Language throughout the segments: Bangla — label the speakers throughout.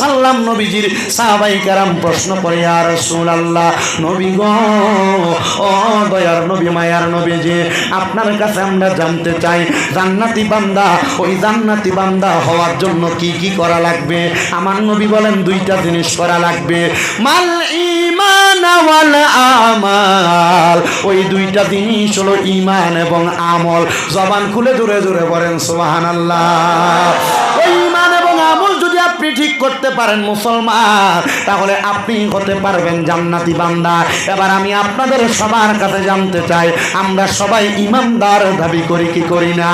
Speaker 1: সাল্লাম নবীজির সাহাবাই কারাম প্রশ্ন করে আর রসুল আল্লাহ নবী গো, ও দয়ার নবী, মায়ার নবী যে, আপনার কাছে আমরা জানতে চাই, জান্নাতি বান্দা, ওই জান্নাতি বান্দা হওয়ার জন্য কি কি করা লাগবে? আমার নবী বলেন, দুইটা জিনিস করা লাগবে। মাল ইমান আমাল, ওই দুইটা জিনিস হলো ইমান এবং আমল। জবান খুলে জোরে জোরে বলেন, সুবহানাল্লাহ। ওই আপনি ঠিক করতে পারেন, মুসলমান। তাহলে আপনি হতে পারবেন জান্নাতি বান্দা। এবার আমি আপনাদের সবার কাছে জানতে চাই, আমরা সবাই ইমানদার দাবি করি, কি করি না?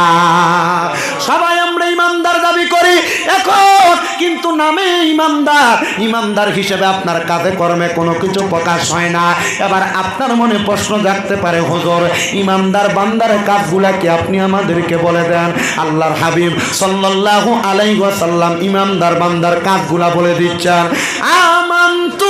Speaker 1: সবাই আমরা ইমানদার দাবি করি, এখন কিন্তু নামে ইমানদার। ইমানদার হিসেবে আপনার কাজে কর্মে কোনো কিছু প্রকাশ হয় না। এবার আপনার মনে প্রশ্ন জাগতে পারে, হুজুর, ইমানদার বান্দার কাজগুলা কি আপনি আমাদেরকে বলে দেন? আল্লাহর হাবিব সাল্লাল্লাহু আলাইহি ওয়াসাল্লাম ইমানদার বান্দার কাজগুলা বলে দিচ্ছেন। আমানতু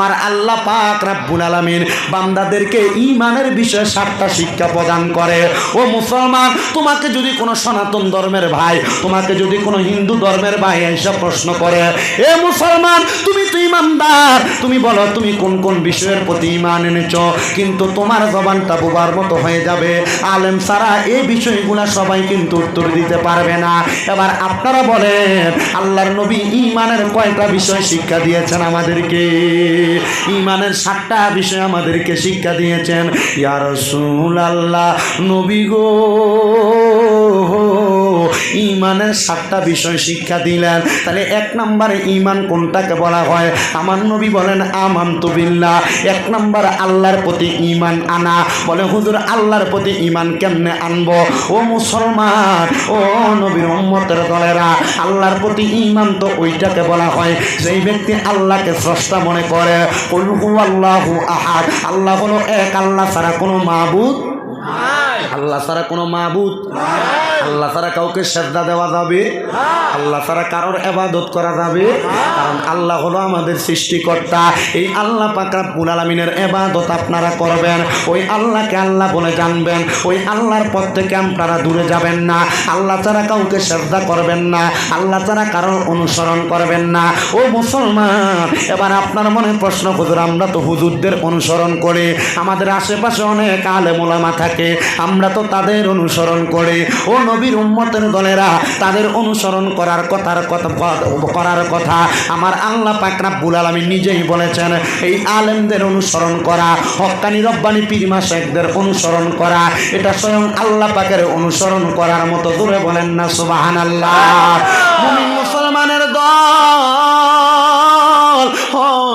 Speaker 1: আমার আল্লাহ পাক রাব্বুল আলামিন বান্দাদেরকে ঈমানের বিষয়ে সাতটা শিক্ষা প্রদান করে। ও মুসলমান, তোমাকে যদি কোনো সনাতন ধর্মের ভাই, তোমাকে যদি কোনো হিন্দু ধর্মের ভাই এসব প্রশ্ন করে, এ মুসলমান, তুমি তো ইমানদার তুমি বলো, তুমি কোন কোন বিষয়ের প্রতি ইমান এনেছ? কিন্তু তোমার জবানটা বোবার মতো হয়ে যাবে। আলেম সারা এই বিষয়গুলা সবাই কিন্তু উত্তর দিতে পারবে না। এবার আপনারা বলেন, আল্লাহর নবী ইমানের কয়টা বিষয় শিক্ষা দিয়েছেন আমাদেরকে? ইমানের সাতটা বিষয় আমাদেরকে শিক্ষা দিয়েছেন। ইয়ার সুল আল্লাহ নবী গো। ইমানের সাতটা বিষয় শিক্ষা দিলেন। তাহলে এক নম্বরে ইমান কোনটাকে বলা হয়? আমার নবী বলেন আমান বিল্লাহ। এক নম্বর, আল্লাহর প্রতি ইমান আনা। বলে, হুজুর, আল্লাহর প্রতি ইমান কেমনে আনব? ও মুসলমান, ও নবীর উম্মতের দলেরা, আল্লাহর প্রতি ইমান তো ওইটাকে বলা হয়। যেই ব্যক্তি আল্লাহকে স্রষ্টা মনে করে আল্লাহ আহাদ। আল্লাহ হলো এক, আল্লাহ ছাড়া কোনো মাহবুদ আল্লাহ ছাড়া কোনো মাহবুদ আল্লাহ ছাড়া কাউকে শ্রদ্ধা দেওয়া যাবে? আল্লাহ ছাড়া কারোর এবাদত করা যাবে? কারণ আল্লাহ হলো আমাদের সৃষ্টিকর্তা। এই আল্লাহ পাকরাবুল আলমিনের এবাদত আপনারা করবেন। ওই আল্লাহকে আল্লাহ বলে জানবেন। ওই আল্লাহর পথ থেকে আপনারা দূরে যাবেন না। আল্লাহ ছাড়া কাউকে শ্রদ্ধা করবেন না। আল্লাহ ছাড়া কারোর অনুসরণ করবেন না। ও মুসলমান এবার আপনার মনে প্রশ্ন হুজুর আমরা তো হুজুরদের অনুসরণ করে। আমাদের আশেপাশে অনেক আলে মোলামা থাকে। আমরা তো তাদের অনুসরণ করি। ও নবীর উম্মতের দলেরা তাদের অনুসরণ করার কথার কথা, করার কথা। আমার আল্লাহ পাকরা বুল আলমী নিজেই বলেছেন, এই আলেমদের অনুসরণ করা হক্কানি রব্বানি পীরমা শেখদের অনুসরণ করা, এটা স্বয়ং আল্লাহ পাকের অনুসরণ করার মতো দূরে বলেন না সুবাহান আল্লাহ মুসলমানের দল।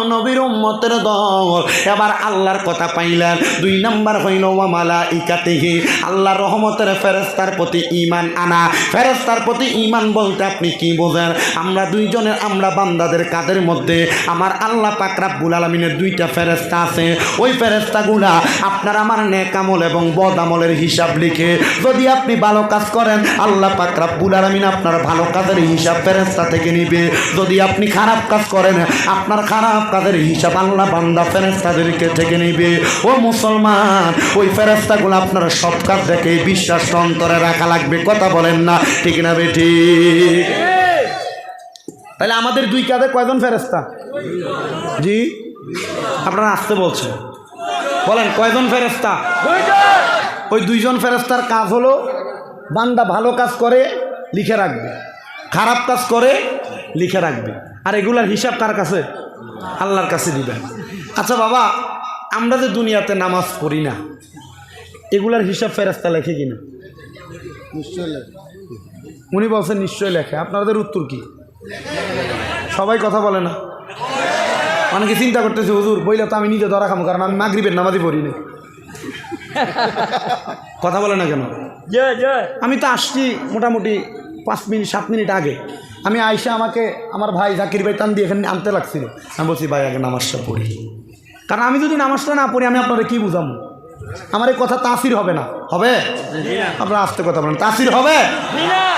Speaker 1: নবীর উম্মতের দল। এবার আল্লাহর কথা পাইলেন। দুই নাম্বার হইল ওয়ামালা ইকাতিহি আল্লাহর রহমতের ফেরেস্তার প্রতি ইমান আনা। ফেরেস্তার প্রতি ইমান বলতে আপনি কি বোঝেন? আমরা দুইজনের, আমরা বান্দাদের কাদের মধ্যে? আমার আল্লাহ পাকরাবুল আলমিনের দুইটা ফেরেস্তা আছে। ওই ফেরেস্তাগুলা আপনার আমার নেকামল এবং বদ আমলের হিসাব লিখে যদি আপনি ভালো কাজ করেন, আল্লাহ পাকরাবুল আলমিন আপনার ভালো কাজের হিসাব ফেরেস্তা থেকে নিবে। যদি আপনি খারাপ কাজ করেন, আপনার খারাপ কাজের হিসাব আল্লাহ বান্দা ফেরেস্তাদেরকে থেকে নিবে। ও মুসলমান, ওই ফেরেস্তাগুলো আপনার সব কাজ দেখে বিশ্বাস অন্তরে রাখা লাগবে, কথা বলেন না, ঠিক না বেটি তাহলে আমাদের দুই কাজে কয়জন ফেরেস্তা জি, আপনারা আসতে বলছেন। বলেন, কয়জন ফেরেস্তা ওই দুইজন ফেরেস্তার কাজ হলো বান্দা ভালো কাজ করে, লিখে রাখবে। খারাপ কাজ করে, লিখে রাখবে। আর এগুলার হিসাব কার কাছে? আল্লাহর কাছে দিবেন। আচ্ছা বাবা আমরা যে দুনিয়াতে নামাজ পড়ি না এগুলার হিসাব ফেরাস্তা লেখে কিনা? উনি বলছেন নিশ্চয় লেখে। আপনাদের উত্তর কি? সবাই কথা বলে না। অনেকে চিন্তা করতেছে হুজুর বইলে তো আমি নিজে ধরা খামো কারণ আমি মাগরিবের নামাজই পড়ি না কথা বলে না কেন? আমি তো আসছি মোটামুটি পাঁচ মিনিট সাত মিনিট আগে। আমি আইসা আমাকে আমার ভাই জাকির ভাই টান দিয়ে এখানে আনতে লাগছিল। আমি বলছি, ভাই, আগে নামাজটা পড়ি। কারণ আমি যদি নামাজটা না পড়ি, আমি আপনারা কি বুঝাবো? আমার এই কথা তাসির হবে না। হবে? আপনারা আসতে কথা বলেন। তাসির হবে?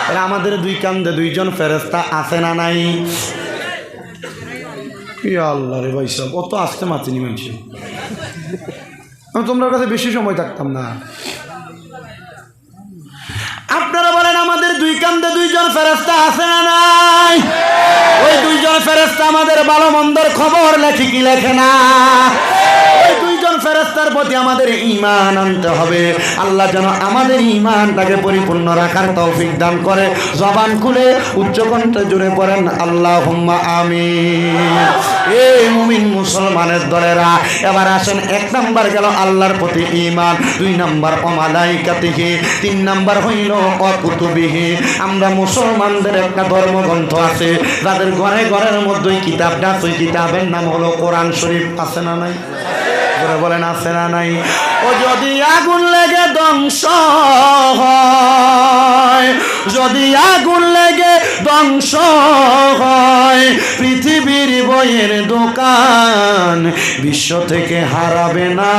Speaker 1: তাহলে আমাদের দুই কান্দে দুইজন ফেরেস্তা আছে না নাই? আল্লাহ রে ভাই সব অত আসতে মাতিনি মানুষ। আমি তোমার কাছে বেশি সময় থাকতাম না। আপনারা কান্দে দুইজন ফেরেস্তা আছে না নাই? ওই দুইজন ফেরেস্তা আমাদের ভালো মন্দর খবর লেখে কি লেখে না? ফেরেস্তার প্রতি আমাদের ইমান আনতে হবে। আল্লাহ যেন আমাদের ইমানটাকে পরিপূর্ণ রাখার তৌফিক দান করে। জবান খুলে উচ্চকণ্ঠে জুড়ে পড়েন আল্লাহ আমি এই মুমিন মুসলমানের দলেরা, এবার আসেন, এক নাম্বার গেল আল্লাহর প্রতি ইমান দুই নাম্বার, অমালাইকাতিহি, তিন নাম্বার হইল অকুতুবিহি। আমরা মুসলমানদের একটা ধর্মগ্রন্থ আছে, যাদের ঘরে ঘরের মধ্যে কিতাবটা ওই কিতাবের নাম হলো কোরআন শরীফ, আছে না নাই? করে বলেন আছে না নাই? ও যদি আগুন লেগে ধ্বংস যদি আগুন লেগে ধ্বংস হয়। পৃথিবীর বইয়ের দোকান বিশ্ব থেকে হারাবে না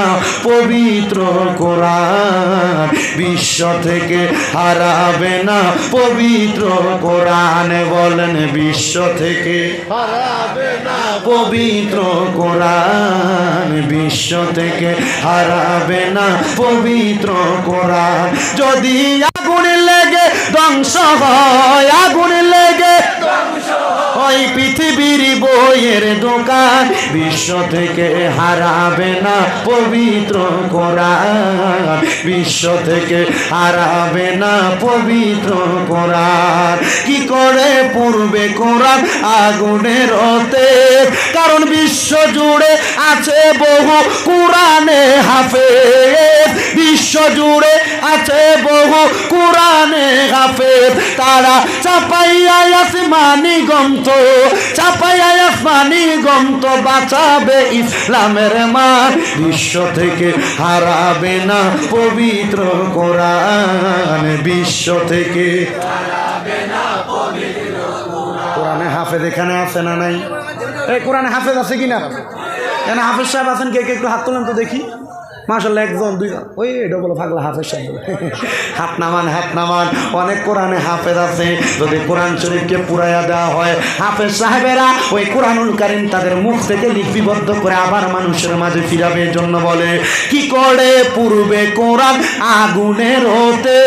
Speaker 1: পবিত্র কোরআন। বিশ্ব থেকে হারাবে না পবিত্র কোরআন বলেন, বিশ্ব থেকে হারাবে না পবিত্র কোরআন। বিশ্ব থেকে হারাবে না পবিত্র কোরআন। যদি ধ্বংস হয় আগুন লেগে ওই পৃথিবীর বইয়ের দোকান। বিশ্ব থেকে হারাবে না পবিত্র কোরআন। বিশ্ব থেকে হারাবে না পবিত্র কোরআন। কি করে পূর্বে কোরআন আগুনের হতে কারণ বিশ্ব জুড়ে আছে বহু কোরআনে হাফে বিশ্ব জুড়ে আছে বহু কোরআনে হাফে তারা চাপাইয়া আসমানি গন্ত চাপাইয়া আসমানি গন্ত বাঁচাবে ইসলামের মান। বিশ্ব থেকে হারাবে না পবিত্র কোরআন। বিশ্ব থেকে কোরআনে হাফেজ এখানে আছে না নাই? এই কোরআনে হাফেজ আছে কি না এখানে হাফেজ সাহেব আছেন, কে কে? একটু হাত তোলেন তো দেখি। মাসাল্লাহ একজন, দুইজন। ওই, এটা বলো, পাগলা হাফেজ সাহেব। হাত নামান হাত নামান। অনেক কোরআনে হাফেজ আছে। যদি কোরআন শরীফকে পুরাইয়া দেওয়া হয়, হাফেজ সাহেবেরা ওই কোরআনুল কারিম তাদের মুখ থেকে লিপিবদ্ধ করে আবার মানুষের মাঝে ফিরাবে জন্য বলে, কি করে পূর্বে কোরআন আগুনের হতে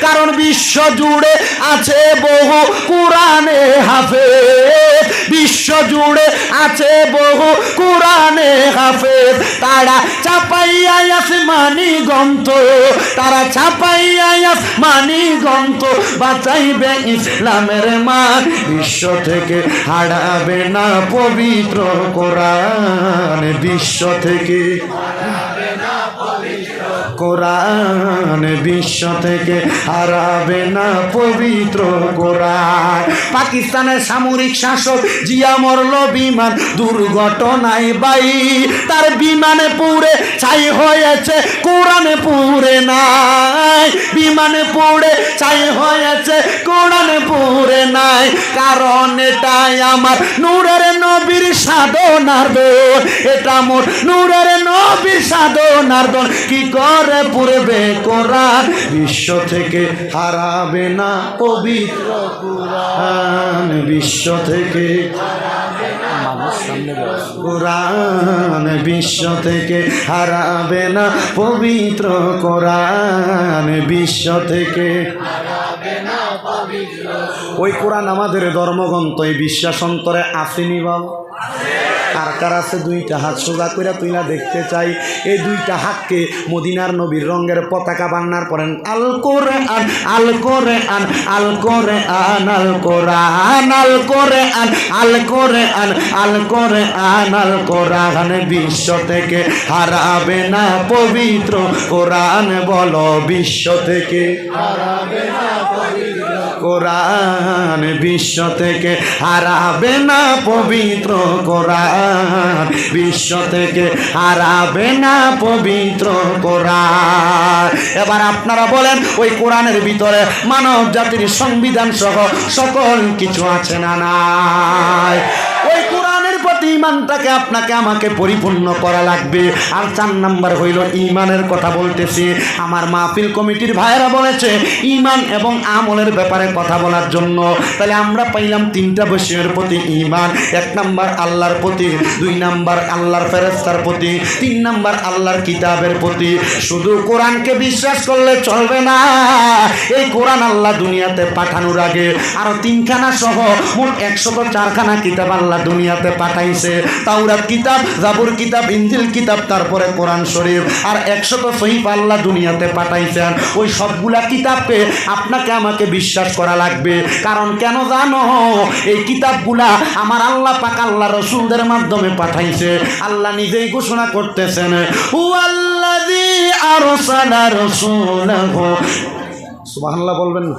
Speaker 1: কারণ বিশ্ব জুড়ে আছে বহু কোরআনে হাফেজ। বিশ্ব জুড়ে আছে বহু কোরআনে হাফেজ। তারা চাপাইয়া আসমানি গন্ত তারা চাপাইয়া আসমানি গন্ত বাঁচাইবে ইসলামের মান, বিশ্ব থেকে হারাবে না পবিত্র কোরআন, বিশ্ব থেকে কোরআন বিশ্ব থেকে হারাবে না পবিত্র কোরআন। পাকিস্তানের সামরিক শাসক জিয়া মরল বিমান দুর্ঘটনায় বাই তার বিমানে পুড়ে ছাই হয়েছে, কোরআনে পুড়ে নাই। বিমানে পুড়ে ছাই হয়েছে, কোরআনে পুড়ে নাই। কারণ এটাই আমার নূরের নবীর সাধনার দোল। এটা মোর নূরের নবীর সাধনার দোল। কি করে পুরবে কোরআন বিশ্ব থেকে হারাবে না পবিত্র কোরআন বিশ্ব থেকে কোরআন বিশ্ব থেকে হারাবে না পবিত্র কোরআন বিশ্ব থেকে ওই কোরআন আমাদের ধর্মগ্রন্থ এই বিশ্বাস অন্তরে আসেনি বাবা। কার কার আছে, দুইটা হাত সোজা কইরা তুইলা দেখতে চাই। এই দুইটা হাতকে মদিনার নবীর রঙের পতাকা বান্নার পরেন আল করে আন আল করে আন আল করে আন আল কোরআন, আল করে আন আল করে আন আল করে আন আল কোরআন বিশ্ব থেকে হারাবে না পবিত্র কোরআন, বলো বিশ্ব থেকে কোরআন বিশ্ব থেকে হারাবে না পবিত্র কোরআন। বিশ্ব থেকে হারাবে না পবিত্র কোরআন। এবার আপনারা বলেন, ওই কোরআনের ভিতরে মানব জাতির সংবিধান সহ সকল কিছু আছে না নাই? ওই জান্নাতি ইমানটাকে আপনাকে আমাকে পরিপূর্ণ করা লাগবে। আর চার নাম্বার হইল ইমানের কথা বলতেছি। আমার মাহফিল কমিটির ভাইয়েরা বলেছে, ইমান এবং আমলের ব্যাপারে কথা বলার জন্য। তাহলে আমরা পাইলাম তিনটা বিষয়ের প্রতি ইমান। এক নাম্বার আল্লাহর প্রতি, দুই নাম্বার আল্লাহর ফেরেস্তার প্রতি, তিন নাম্বার আল্লাহর কিতাবের প্রতি। শুধু কোরআনকে বিশ্বাস করলে চলবে না। এই কোরআন আল্লাহ দুনিয়াতে পাঠানোর আগে। আরও তিনখানা সহ মোট একশত চারখানা কিতাব আল্লাহ দুনিয়াতে পাঠাইছে তাওরাত কিতাব, জাবুর কিতাব ইঞ্জিল কিতাব, তারপরে কোরআন শরীফ। আর একশত সহিফ আল্লাহ দুনিয়াতে পাঠাইছেন। ওই সবগুলা কিতাবকে আপনাকে আমাকে বিশ্বাস করা লাগবে। কারণ কেন জানো? এই কিতাবগুলা আমার আল্লাহ পাক আল্লাহ রসুলদের মাধ্যমে পাঠাইছে। আল্লাহ নিজেই ঘোষণা করতেছেন, হুয়াল্লাযী আরসালা রাসূলাহু। সুবহানাল্লাহ বলবেন না?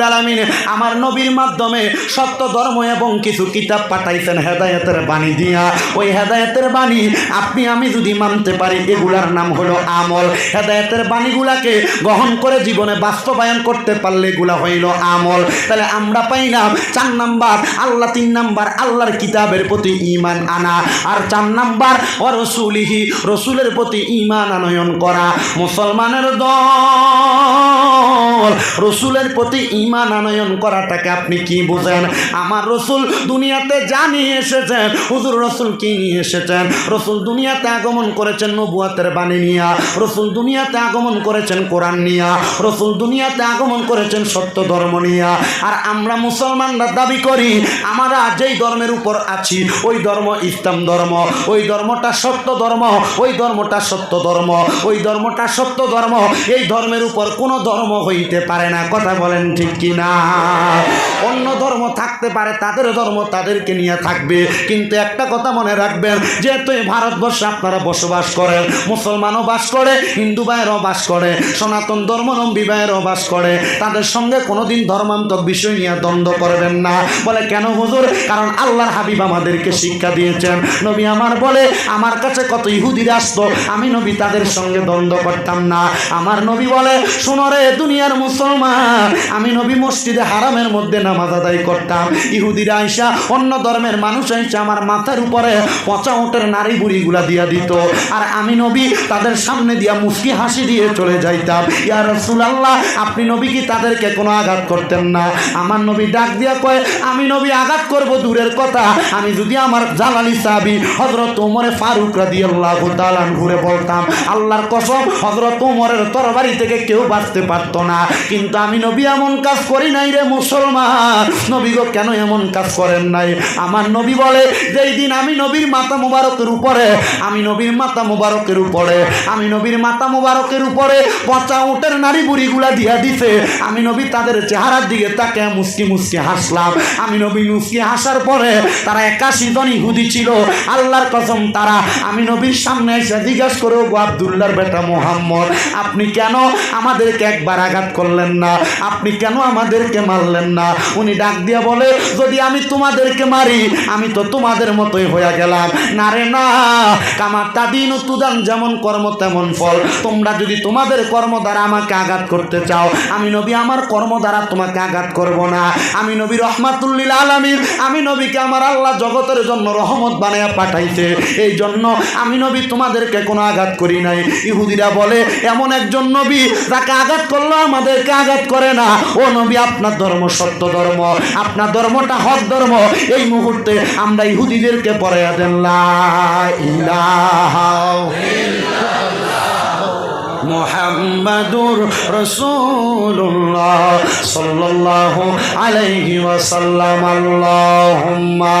Speaker 1: পাক আব্বুল আলামিন আমার নবীর মাধ্যমে সত্য ধর্ম এবং কিছু কিতাব পাঠাইছেন হেদায়তের বাণী দিয়া। ওই হেদায়েতের বাণী আপনি, আমি যদি মানতে পারি, এগুলার নাম হলো আমল। হেদায়েতের বাণীগুলাকে গ্রহণ করে জীবনে বাস্তবায়ন করতে পারলে এগুলা হইল আমল। তাহলে আমরা পাইলাম চার নাম্বার, আল্লাহ তিন নাম্বার, আল্লাহর কিতাবের প্রতি ইমান আনা। আর চার নাম্বার, ও রসুলিহি, রসুলের প্রতি ইমান আনয়ন করা। মুসলমানের দল, রসুলের প্রতি ইমান আনয়ন করাটাকে আপনি কি বোঝেন? আমার রসুল দুনিয়াতে যা নিয়ে এসেছেন, হুজুর রসুল কি নিয়ে এসেছেন? রসুল দুনিয়াতে আগমন করেছেন নবুয়াতের বাণী নিয়া, রসুল দুনিয়াতে আগমন করেছেন কোরআন নিয়া, রসুল দুনিয়াতে আগমন করেছেন সত্য ধর্ম নিয়া। আর আমরা মুসলমানরা দাবি করি, আমরা যেই ধর্মের উপর আছি, ওই ধর্ম ইসলাম ধর্ম, ওই ধর্মটা সত্য ধর্ম, ওই ধর্মটা সত্য ধর্ম, ওই ধর্মটা সত্য ধর্ম, এই ধর্মের উপর কোনো ধর্ম হইতে পারে না। কথা বলেন ঠিক কি না অন্য ধর্ম থাকতে পারে, তাদের ধর্ম তাদেরকে নিয়ে থাকবে। কিন্তু একটা কথা মনে রাখবেন, যেহেতু এই ভারতবর্ষে আপনারা বসবাস করেন, মুসলমানও বাস করে, হিন্দু ভাইয়েরও বাস করে, সনাতন ধর্মলম্বী ভাইয়েরও বাস করে, তাদের সঙ্গে কোনোদিন ধর্মান্তক বিষয় নিয়ে দ্বন্দ্ব করবেন না। বলে কেন হুজুর? কারণ আল্লাহর হাবিব আমাদেরকে শিক্ষা দিয়েছেন। নবী আমার বলে, আমার কাছে কত ইহুদিরা আসতো আমি নবী তাদের সঙ্গে দ্বন্দ্ব করতাম না। আমার নবী বলে, শোনো রে দুনিয়ার মুসলমান, আমি নবী মসজিদে হারামের মধ্যে নামাজ আদায় করতাম। ইহুদিরা আইসা, অন্য ধর্মের মানুষ আইসা আমার মাথার উপরে পচা উটের নারী বুড়িগুলা দিয়া দিত। আর আমি নবী, তাদের সামনে দিয়া মুস্কি হাসি দিয়ে চলে যাইতাম। ইয়া রাসূলুল্লাহ, আপনি নবী কি তাদেরকে কোনো আঘাত করতেন না? আমার নবী ডাক দিয়া কয়, আমি নবী আঘাত করব দূরের কথা। আমি যদি আমার জালালি সাহাবী হযরত ওমরে ফারুক রাদিয়াল্লাহু দালান ঘুরে বলতাম, আল্লাহর কসম, হযরত ওমরের তরবারি থেকে কেউ বাঁচতে পারতো না। কিন্তু আমি নবী এমন কাজ করি নাই রে মুসলমান। নবী গো, কেন এমন কাজ করেন নাই? আমার নবী বলে, যেই দিন আমি নবীর মাথা মুবারকের উপরে, আমি নবীর মাথা মুবারকের উপরে, আমি নবীর মাথা মুবারকের উপরে পচা উটের নারী বুড়িগুলা দিয়া দিছে। আমি নবী তাদের চেহারার দিকে তাকে মুসকি মুসকি হাসলাম। আমি নবী মুসকি হাসার পরে তারা একাশি জন ইহুদি ছিল। আল্লাহর কসম তারা। আমি নবীর সামনে এসে জিজ্ঞাসা করে গো আবদুল্লাহর বেটা মোহাম্মদ, আপনি কেন আমাদেরকে একবার আঘাত করলেন না? আপনি কেন আমাদেরকে মারলেন না। উনি ডাক দিয়া বলে, যদি আমি তোমাদেরকে মারি, আমি তো তোমাদের মতোই হয়ে গেলাম। না রে, না। কামার তাদিন তুদান যেমন কর্ম তেমন ফল। তোমরা যদি তোমাদের কর্ম দ্বারা আমাকে আঘাত করতে চাও, আমি নবী, আমার কর্ম দ্বারা তোমাকে আঘাত করব না। আমি নবী রহমাতুল্লিল আলমীর আমি নবীকে আমার আল্লাহ জগতের জন্য রহমত বানাইয়া পাঠাইছে। এই জন্য আমি নবী, তোমাদেরকে কোনো আঘাত করি নাই। ইহুদিরা বলে, এমন একজন নবী তাকে আঘাত করল আমাদেরকে আঘাত করে না। ও নবী, আপনার ধর্ম সত্য ধর্ম, আপনার ধর্মটা হক ধর্ম। এই মুহূর্তে আমরা ইহুদিদেরকে পরে দেন মোহাম্মদুর রসুল্লাহ সাল্লাহ আলাইহি ওয়াসাল্লাম। আল্লাহুম্মা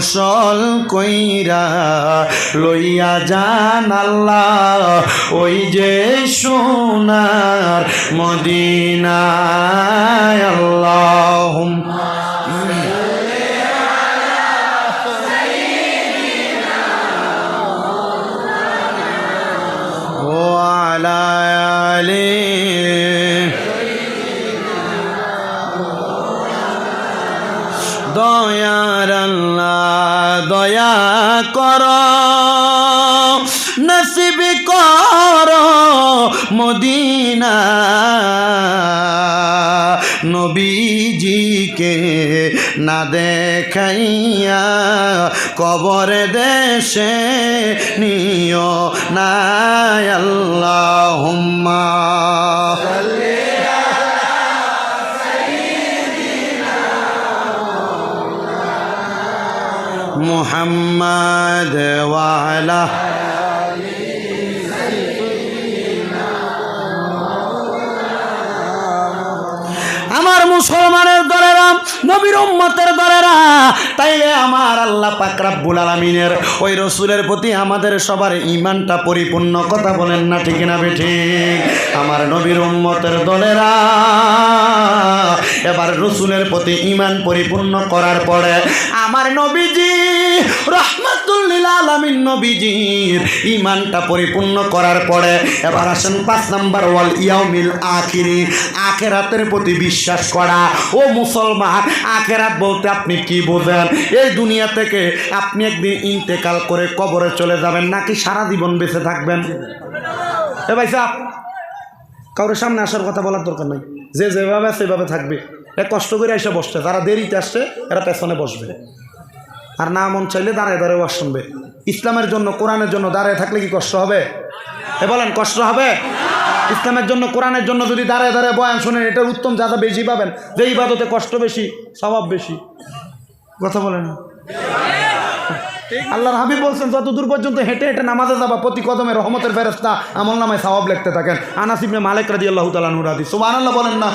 Speaker 1: কৌশল কইরা লইয়া যান আল্লাহ। ওই যে সোনার মদিনায় আল্লাহ না দেখাইয়া কবর দেশে নিও না মুহাম্মদ ওয়ালা মুসলমানের দলেরা, নবীর উম্মতের দলেরা, তাইলে আমার আল্লাহ পাক রাব্বুল আলামিনের ওই রসুলের প্রতি আমাদের সবার ইমানটা পরিপূর্ণ কথা বলেন না ঠিক না বেঠিক আমার নবীর উম্মতের দলেরা, এবার রসুলের প্রতি ইমান পরিপূর্ণ করার পরে আমার নবীজি রহমাতুল্লিল আলামিন নবীজির ইমানটা পরিপূর্ণ করার পরে এবার আসেন পাঁচ নাম্বার ওয়াল ইয়াউমিল আখিরি, আখেরাতের প্রতি বিশ্বাস করা। ও মুসলমান, আখেরাত বলতে আপনি কি বোঝেন? এই দুনিয়া থেকে আপনি একদিন ইন্তেকাল করে কবরে চলে যাবেন, নাকি সারা জীবন বেঁচে থাকবেন? এ ভাই সাহ, কারোর সামনে আসার কথা বলার দরকার নাই। যে যেভাবে সেভাবে থাকবে। এ কষ্ট করে এসে বসছে, যারা দেরিতে আসছে, এরা পেছনে বসবে। আর না মন চাইলে দাঁড়ায় দাঁড়ায় ওয়াজ শুনবে। ইসলামের জন্য, কোরআনের জন্য দাঁড়ায় থাকলে কি কষ্ট হবে? এ বলেন, কষ্ট হবে? ইসলামের জন্য, কোরআনের জন্য যদি দাঁড়ায় দাঁড়ায় বয়ান শোনেন, এটার উত্তম যাদা বেশি পাবেন। যে ইবাদতে কষ্ট বেশি, স্বভাব বেশি। কথা বলেন আল্লাহর হাবিব বলছেন, যতদূর পর্যন্ত হেঁটে হেঁটে নামাজে যাবা, প্রতি কদমে রহমতের ফেরস্তা আমল নামায় স্বভাব লিখতে থাকেন। আনাসিবনে মালিক রাজি আল্লাহ তালা নুরাদি সুবাহ আল্লাহ বলেন না?